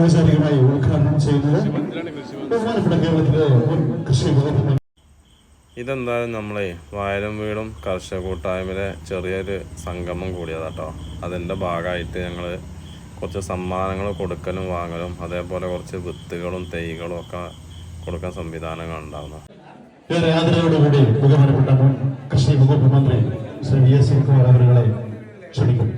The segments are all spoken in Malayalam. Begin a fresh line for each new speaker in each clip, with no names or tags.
ഔപചാരികമായി ഉദ്ഘാടനം ചെയ്യുന്നത് ബഹുമാനപ്പെട്ട കേരളത്തിലെ കൃഷി വകുപ്പ്
ഇതെന്തായാലും നമ്മളെ വയലും വീടും കർഷക കൂട്ടായ്മയിലെ ചെറിയൊരു സംഗമം കൂടിയതാട്ടോ. അതിന്റെ ഭാഗമായിട്ട് ഞങ്ങൾ കുറച്ച് സമ്മാനങ്ങൾ കൊടുക്കലും വാങ്ങലും അതേപോലെ കുറച്ച് വിത്തുകളും തൈകളും ഒക്കെ കൊടുക്കാൻ സംവിധാനങ്ങൾ ഉണ്ടാകുന്നു
ഏറെ ആദരവോടുകൂടി ബഹുമാനപ്പെട്ട കൃഷി വകുപ്പ് മന്ത്രി ശ്രീ വി എസ് ശിവകുമാർ അവരുകളെ ക്ഷണിക്കുന്നു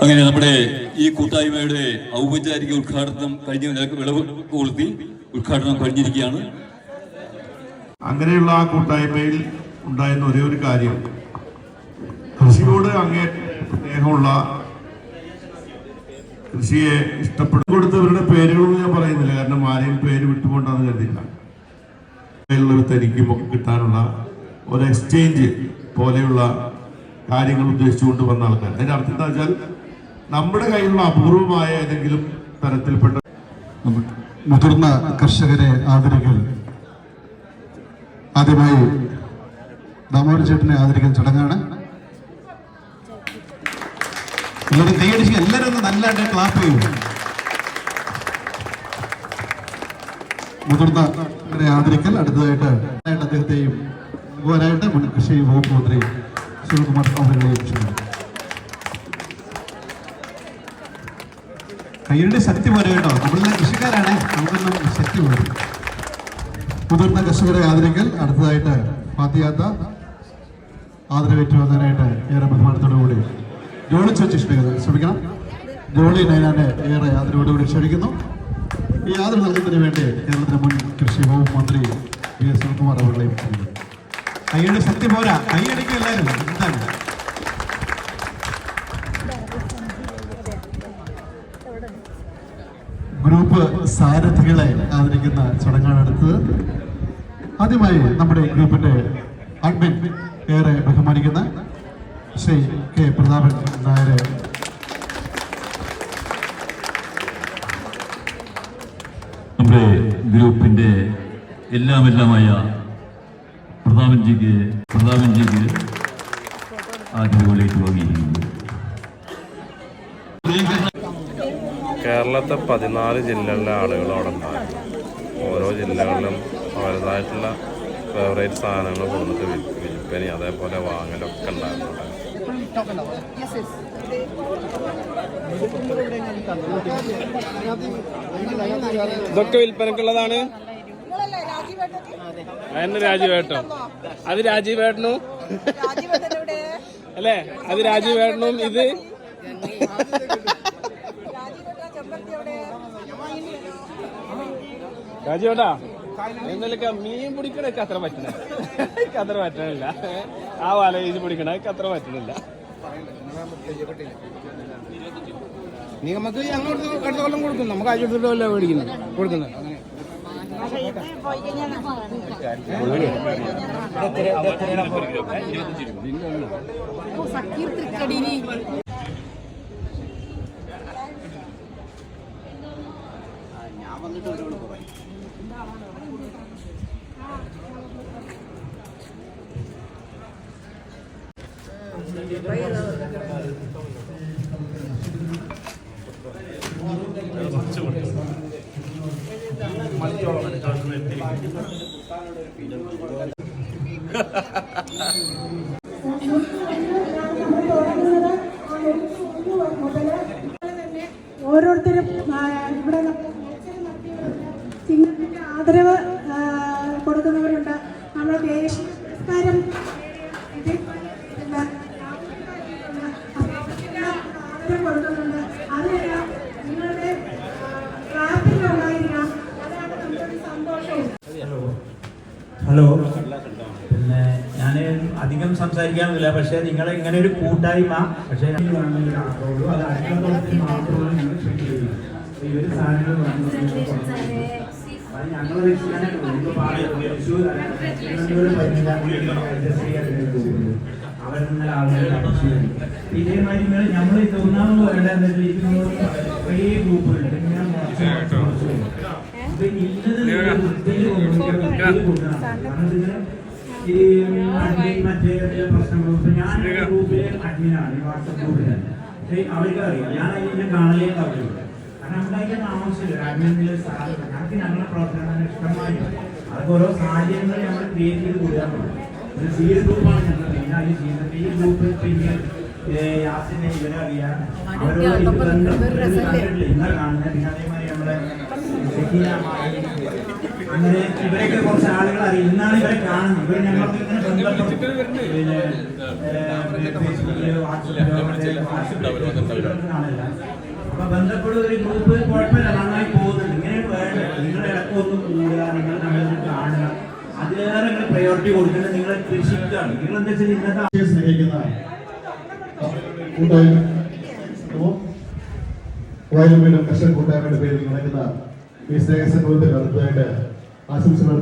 അങ്ങനെ നമ്മുടെ ഈ കൂട്ടായ്മയുടെ ഔപചാരിക ഉദ്ഘാടനം കഴിഞ്ഞ വിളവ് ഉദ്ഘാടനം കഴിഞ്ഞിരിക്കുകയാണ്.
അങ്ങനെയുള്ള ആ കൂട്ടായ്മയിൽ ഉണ്ടായിരുന്ന ഒരേ ഒരു കാര്യം. കൃഷിയോട് അങ്ങേ സ്നേഹമുള്ള കൃഷിയെ ഇഷ്ടപ്പെട്ടു കൊടുത്തവരുടെ പേരുകളൊന്നും ഞാൻ പറയുന്നില്ല. കാരണം ആരെയും പേര് വിട്ടുകൊണ്ടാന്ന് കരുതില്ല തനിക്കും ഒക്കെ കിട്ടാനുള്ള ഒരു എക്സ്ചേഞ്ച് പോലെയുള്ള കാര്യങ്ങൾ ഉദ്ദേശിച്ചുകൊണ്ട് വന്ന ആൾക്കാർ. അതിന്റെ അർത്ഥം എന്താ വെച്ചാൽ നമ്മുടെ കയ്യിലുള്ള അപൂർവമായ ഏതെങ്കിലും തരത്തിൽപ്പെട്ട
മുതിർന്ന കർഷകരെ ആദരിക്കൽ. ആദ്യമായി ദാമോദർ ചേട്ടനെ ആദരിക്കുന്ന ചടങ്ങാണ്. എല്ലാവരും കൈയടിച്ച് എല്ലാവരും ഒന്ന് ക്ലാപ്പ് ചെയ്യും. മുതിർന്നവരെ ആദരിക്കൽ. അടുത്തതായിട്ട് അദ്ദേഹത്തെയും മുൻ കൃഷി വകുപ്പ് മന്ത്രി അവരുടെയും ക്ഷണിക്കുന്നു. കൈയുടെ ശക്തി പോലെ കേട്ടോ. നമ്മളെല്ലാം കൃഷിക്കാരാണ്. നമുക്കൊന്നും ശക്തി പോലെ. മുതിർന്ന കർഷകരെ ആദരിക്കൽ അടുത്തതായിട്ട് പാത്തിയാത്ത ആദരവേറ്റു വന്നതിനായിട്ട് ഏറെ ബഹുമാനത്തോടുകൂടി ജോളി ചോദിച്ച് ക്ഷണിക്കുന്നത് ശ്രമിക്കണം ജോളി നൈനാനെ ഏറെ ആദരവോടുകൂടി ക്ഷണിക്കുന്നു ഈ ആദരവ് നൽകുന്നതിന് വേണ്ടി കേരളത്തിലെ മുൻ കൃഷി വകുപ്പ് മന്ത്രി വി എസ് സുനിൽകുമാർ അവരുടെ കയ്യുടെ ശക്തി പോരാ. കൈയടിക്കും എല്ലാവരും. എന്താണ്? സാരഥികളെ ആദരിക്കുന്ന ചടങ്ങാണ് അടുത്തത്. ആദ്യമായി നമ്മുടെ ഗ്രൂപ്പിന്റെ അഡ്മിൻ ഏറെ ബഹുമാനിക്കുന്ന ശ്രീ കെ. പ്രതാപൻ നായരെ.
നമ്മുടെ ഗ്രൂപ്പിന്റെ എല്ലാം എല്ലാമായ പ്രതാപൻജിക്ക് പ്രതാപൻജിക്ക് ആദ്യപോലെ വാങ്ങിയിരിക്കുന്നു
കേരളത്തെ പതിനാല് ജില്ലകളിലെ ആളുകൾ അവിടെ ഉണ്ടായിരുന്നു. ഓരോ ജില്ലകളിലും അവരുടേതായിട്ടുള്ള ഫേവറേറ്റ് സാധനങ്ങൾ കൊണ്ടിട്ട് വിൽപ്പനി അതേപോലെ വാങ്ങലൊക്കെ ഉണ്ടായിരുന്നു.
ഇതൊക്കെ വിൽപ്പനക്കുള്ളതാണ്
എന്നെ രാജീവേട്ടൻ
അതെന്നെ രാജീവേട്ടൻ. അത് രാജീവേട്ടനും? അല്ലേ? അത് രാജീവേട്ടനും ഇത്? രാജീവേട്ടാ എന്നൊക്കെ മീൻ പിടിക്കണൊക്കെ അത്ര പറ്റണ? അത്ര പറ്റണില്ല. ആ വല വീശി പിടിക്കണ അത്ര പറ്റണില്ല.
നീ നമുക്ക് അങ്ങോട്ട് അടുത്ത കൊല്ലം കൊടുക്കും നമുക്ക് ആഴ്ച എടുത്തിട്ടല്ല മേടിക്കുന്നത് കൊടുക്കുന്നത്. അങ്ങനെ
ഓരോരുത്തരും ആ, ഇവിടെ ചിഹ്നത്തിന്റെ ആദരവ് ആ, കൊടുക്കുന്നവരുണ്ട് കൊടുക്കുന്നുണ്ട് അതിനെല്ലാം നിങ്ങളുടെ പ്രാർത്ഥനയുണ്ടായിരിക്കണം അതാണ് നമ്മുടെ ഒരു സന്തോഷവും
ഹലോ. പിന്നെ ഞാൻ അധികം സംസാരിക്കാനൊന്നുമില്ല. പക്ഷെ നിങ്ങൾ ഇങ്ങനെ ഒരു കൂട്ടായ്മ പക്ഷേ ഒരു അടുക്കളത്തോട്ടത്തിൽ മാത്രമാണ് ഞങ്ങൾ അവിടെ ആളുകൾ ഇതേമാതിരി നമ്മൾ ഒന്നാമത് കുറേ ഗ്രൂപ്പുകളുണ്ട് ഇങ്ങനെ മറ്റേ പ്രശ്നങ്ങൾ ഞാൻ ഗ്രൂപ്പിലെ അഡ്മിനാണ് വാട്സപ്പ് ഗ്രൂപ്പിലാണ് പക്ഷേ അവർക്ക് ഞാൻ അതിനെ കാണലേ നമുക്ക് അഡ്മിനിലെ സാധനം. ഞങ്ങൾക്ക് ഞങ്ങളുടെ പ്രവർത്തനങ്ങൾ ഇഷ്ടമായി അതൊക്കെ ഓരോ സാഹചര്യങ്ങൾ നമ്മൾ ക്രിയേറ്റ് ചെയ്ത് കൊടുക്കാൻ പറ്റും. ഒരു സീഡ് ഗ്രൂപ്പാണ് ഞങ്ങൾ മെയിനായി ചെയ്യുന്നത് ഈ ഗ്രൂപ്പ് പിന്നെ യാസിനെ ഇവരെ അറിയാം. അവരോട് ഇത് കണ്ടിട്ടില്ല? കാണുന്നത് പിന്നെ അതേമാതിരി നമ്മുടെ അങ്ങനെ ഇവരെയൊക്കെ കുറച്ച് ആളുകൾ അറിയാം. ഇന്നാണ് ഇവരെ കാണുന്നത്. ഇവർ ഞങ്ങൾക്ക് ഇങ്ങനെ ബന്ധപ്പെട്ടു പിന്നെ ഫേസ്ബുക്കിൽ വാട്സപ്പിലോ വാട്സപ്പിലോ കാണില്ല അപ്പൊ ബന്ധപ്പെടുന്ന ഒരു ഗ്രൂപ്പ് കുഴപ്പമില്ല നന്നായി പോകുന്നുണ്ട്. ഇങ്ങനെ വേണ്ട. നിങ്ങൾ ഇടക്കൊന്ന് കൂടുക നിങ്ങൾ നമ്മളെ കാണുക. അതിലേറെ നിങ്ങൾ പ്രയോറിറ്റി കൊടുക്കേണ്ടത് നിങ്ങളെ കൃഷിക്കാണ്. നിങ്ങൾ എന്താ വെച്ചാൽ ഇന്നത്തെ
സ്നേഹിക്കുന്ന കൂട്ടായ്മ അപ്പോൾ വയലും വീടും കർഷക കൂട്ടായ്മയുടെ പേരിൽ നടക്കുന്ന ഈ സ്നേഹ സംഭവത്തിൽ അടുത്തതായിട്ട് ആശംസകൾ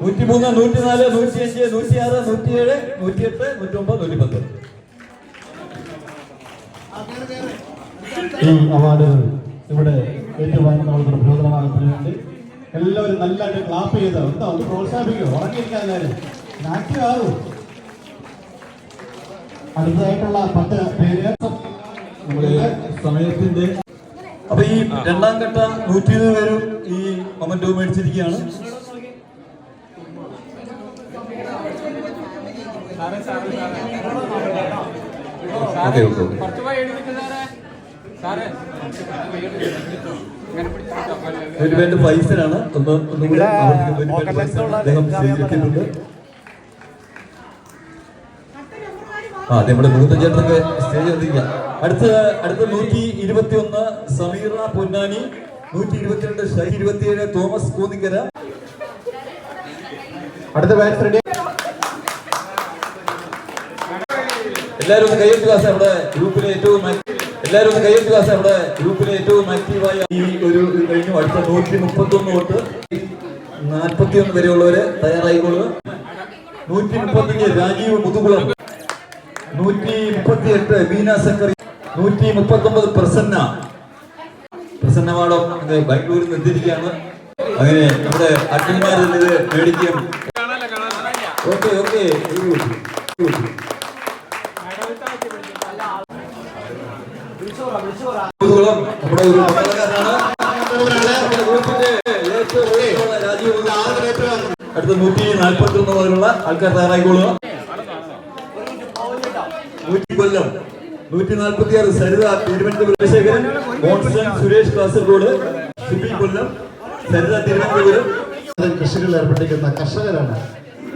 നൂറ്റിമൂന്ന് നൂറ്റിനാല് നൂറ്റിയഞ്ച് നൂറ്റിയാറ് നൂറ്റിയേഴ് നൂറ്റിയെട്ട് നൂറ്റൊമ്പത് നൂറ്റിപ്പത്ത്.
ഈ അവാർഡുകൾ ഇവിടെ ഏറ്റുവാങ്ങുന്ന വളരെ പ്രചോദനമാകുന്നതിന് വേണ്ടി എല്ലാവരും നല്ലതായിട്ട് ക്ലാപ്പ് ചെയ്ത് എന്താ ഒന്ന് പ്രോത്സാഹിപ്പിക്കുക ഉറങ്ങിയിരിക്കാൻ എല്ലാവരും. ആക്റ്റീവ് ആകും. അടുത്തതായിട്ടുള്ള പത്ത് പേര്.
നമ്മുടെ സമയത്തിന്റെ അപ്പൊ ഈ രണ്ടാം ഘട്ട നൂറ്റി ഇരുപത് പേരും ഈ മൊമെന്റോ മേടിച്ചിരിക്കുകയാണ്. ഓക്കെ ഓക്കെ ഓക്കെ
കുറച്ച് പോയി എഴുതിക്ക്
പേര് ഫൈസലാണ്. ഒന്ന് ആ നമ്മുടെ മൂത്ത ചേട്ടനൊക്കെ സ്റ്റേജ് എത്തിക്കാം അടുത്ത അടുത്ത നൂറ്റി ഇരുപത്തി ഒന്ന് സമീറ പൊന്നാനി നൂറ്റി ഇരുപത്തിരണ്ട് ഷൈ ഇരുപത്തിയേഴ് തോമസ് കൂന്നിക്കര.
അടുത്ത ബാറ്റ് റെഡി
എല്ലാവരും ഒന്ന് സാർ നമ്മുടെ ഗ്രൂപ്പിലെ ഏറ്റവും എല്ലാവരും ഒന്ന് കയ്യെത്തി ക്ലാസ് അവിടെ ഗ്രൂപ്പിലെ ഏറ്റവും ആക്റ്റീവായ ഈ ഒരു കഴിഞ്ഞു. അടുത്ത നൂറ്റി മുപ്പത്തി ഒന്ന് തൊട്ട് നാൽപ്പത്തി ഒന്ന് വരെയുള്ളവര് തയ്യാറായിക്കോളുക നൂറ്റി മുപ്പത്തിയഞ്ച് രാജീവ് മുതുകുളം. നൂറ്റി മുപ്പത്തി എട്ട് ബീന സക്കറി നൂറ്റി മുപ്പത്തി ഒമ്പത് പ്രസന്ന പ്രസന്ന മാഡം ബാംഗ്ലൂരിൽ നിന്ന് എത്തിയിരിക്കുകയാണ്. അങ്ങനെ നമ്മുടെ അച്ഛന്മാരിൽ ഇത് മേടിക്കും okay okay very good good Muthukulam നമ്മുടെ ഒരു കലാകാരനാണ് നമ്മുടെ ഗ്രൂപ്പിന്റെ ഏറ്റവും ഉയരമുള്ള രാജീവ് മുതുകുളം. അടുത്ത നൂറ്റി നാൽപ്പത്തി ഒന്ന് മുതലുള്ള ആൾക്കാർ തയ്യാറായിക്കോളുക നൂറ്റി കൊല്ലം. നൂറ്റി നാൽപ്പത്തി ആറ് സരിത തിരുവനന്തപുരം ശേഖരൻ മോൺസൺ സുരേഷ് കാസർഗോഡ് സുബി കൊല്ലം സരിത തിരുവനന്തപുരം.
കൃഷികളിൽ ഏർപ്പെട്ടിരിക്കുന്ന കർഷകരാണ്.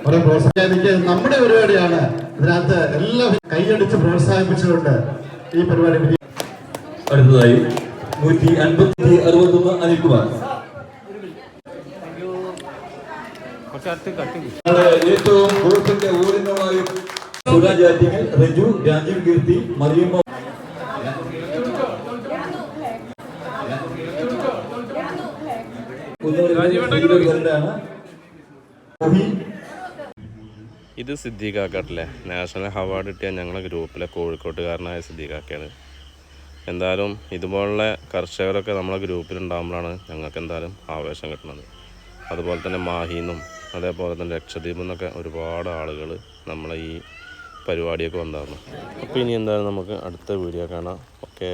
അവരെ പ്രോത്സാഹിപ്പിക്കുക. നമ്മുടെ പരിപാടിയാണ് ഇതിനകത്ത് എല്ലാവരും കൈയടിച്ച് പ്രോത്സാഹിപ്പിച്ചുകൊണ്ട് ഈ പരിപാടി
അടുത്തതായി നൂറ്റി അൻപത്തി അറുപത്തൊന്ന് അനിൽകുമാർ ഏറ്റവും ഗ്രൂപ്പിന്റെ ഊരിനമായും റജു രാജീവ് കീർത്തി മറിയമ്മ
ഇത് സിദ്ദീഖാക്കട്ടല്ലേ നാഷണൽ അവാർഡ് കിട്ടിയ ഞങ്ങളുടെ ഗ്രൂപ്പിലെ കോഴിക്കോട്ടുകാരനായ സിദ്ദീഖാക്കയാണ് എന്തായാലും ഇതുപോലുള്ള കർഷകരൊക്കെ നമ്മളെ ഗ്രൂപ്പിലുണ്ടാകുമ്പോഴാണ് ഞങ്ങൾക്ക് എന്തായാലും ആവേശം കിട്ടുന്നത്. അതുപോലെ തന്നെ മാഹിന്നും അതേപോലെ തന്നെ ലക്ഷദ്വീപിൽ നിന്നൊക്കെ ഒരുപാട് ആളുകൾ നമ്മളെ ഈ പരിപാടിയൊക്കെ വന്നായിരുന്നു അപ്പോൾ ഇനി എന്തായാലും നമുക്ക് അടുത്ത വീഡിയോ കാണാം. ഓക്കെ.